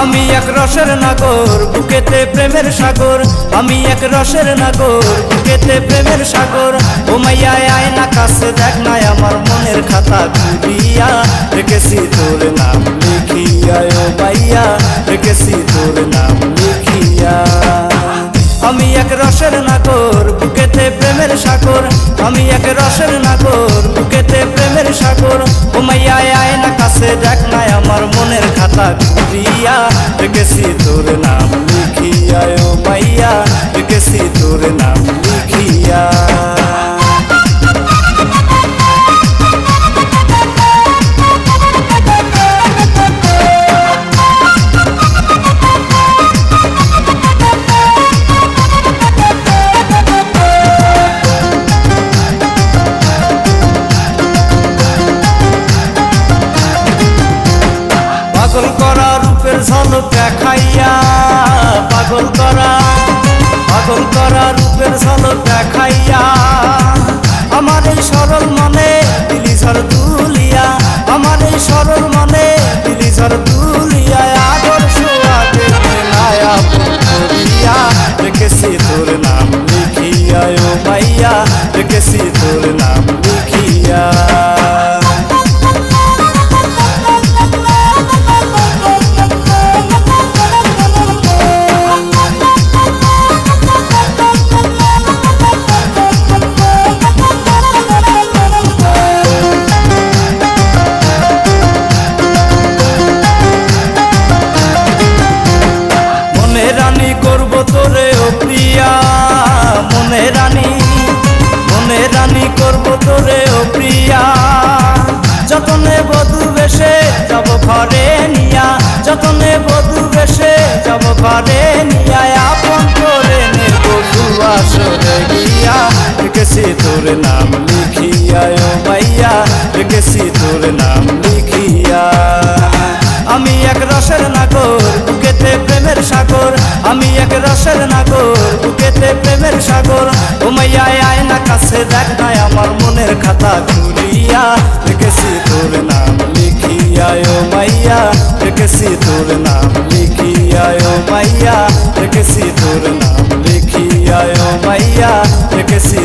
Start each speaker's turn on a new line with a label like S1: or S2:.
S1: আমি এক রসের নাগর, বুকেতে প্রেমের সাগর। আমি এক রসের নাগর, বুকেতে প্রেমের সাগর। ও মাইয়া আয় না কাছে দেখ না আমার মনের খাতা খুলিয়া। রেখেছি তোর নাম লিখিয়া ও মাইয়া, রেখেছি তোর নাম লিখিয়া। আমি এক রসের নাগর, বুকেতে প্রেমের সাগর। আমি এক রসের নাগর, বুকেতে খুলিয়া রেখেছি তোর নাম লিখিয়া ও মাইয়া রেখেছি রূপের ঝলক দেখাইয়া পাগল করা পাগল করা রূপের ঝলক দেখাইয়া আমার এই সরল মনে মনে রানী মনে রানী করব তোরে ও প্রিয়া। যতনে বধু বেশে যাব ঘরে নিয়া। যতনে বধু বেশে যাব ঘরে নিয়া। আপন করে নেব সুবাসরে গিয়া। রেখেছি তোর নাম লিখিয়া ও মাইয়া। রেখেছি তোর নাম লিখিয়া। আমি এক রসের নাগর, বুকেতে প্রেমের সাগর। আমি এক মাইয়া আয় না কাছে দেখ না আমার মনের খাতা খুলিয়া। রেখেছি তোর নাম লিখিয়া ও মাইয়া। রেখেছি তোর নাম লিখিয়া ও মাইয়া। রেখেছি তোর নাম লিখিয়া ও মাইয়া। রেখেছি